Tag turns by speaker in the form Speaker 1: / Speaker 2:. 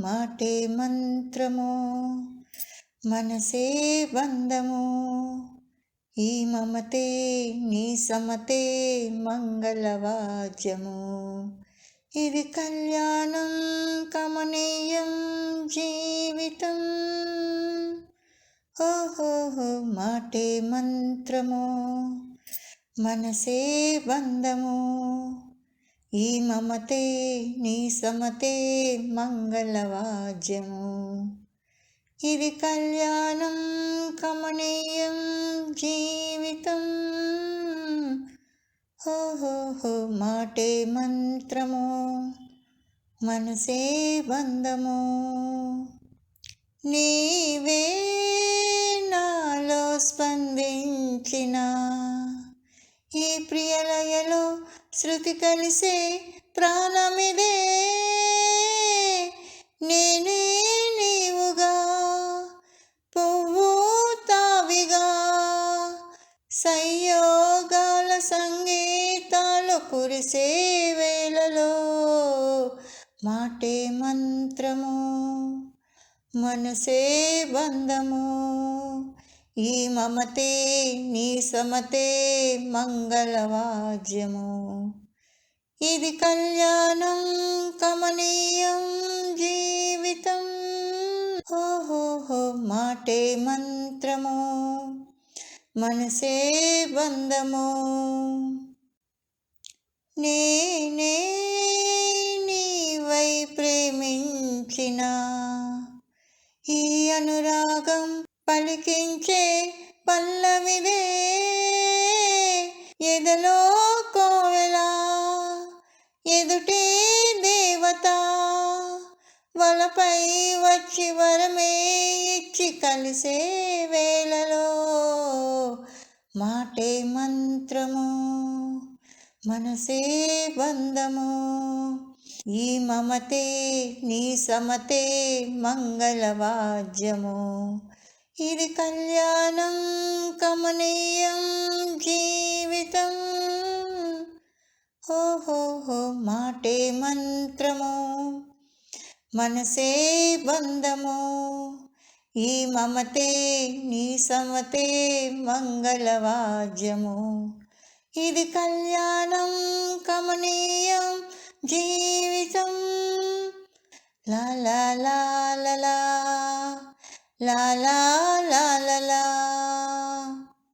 Speaker 1: మాటే మంత్రము మనసే బంధము ఈ మమతే నీ సమతే మంగళవాద్యము. ఇది కళ్యాణం కమనీయం జీవితం. ఓహోహో మాటే మంత్రము మనసే బంధము ఈ మమతే నీ సమతే మంగళవాద్యము ఇది కళ్యాణం కమనీయం జీవితం. ఓహోహో మాటే మంత్రము మనసే బంధము. నీవే ప్రియలయలో శృతి కలిసే ప్రాణమిదే. నేనే నీవుగా పువ్వు తావిగా సంయోగాల సంగీతాలు కురిసే వేళలో మాటే మంత్రము మనసే బంధము. ఈ మమతే నీ సమతే మంగళవాద్యము ఇది కళ్యాణం కమనీయం జీవితం. ఓహోహో మాటే మంత్రము. మనసే బంధము. నేనే నీవై ప్రేమించిన. ఈ అనురాగం పలికించే పల్లవిదే ఎదలో కోవెల? ఎదుటే దేవత వలపై వచ్చి వరమే ఇచ్చి కలిసే వేళలో. మాటే మంత్రము మనసే బంధము ఈ మమతే నీ సమతే మంగళవాద్యము ఇది కళ్యాణం కమనీయం జీవితం. ఓహోహో మాటే మంత్రము మనసే బంధము. ఈ మమతే నీ సమతే మంగళవాద్యము ఇది కళ్యాణం కమనీయం జీవితం. లా లా లా లా. 啦啦啦啦啦。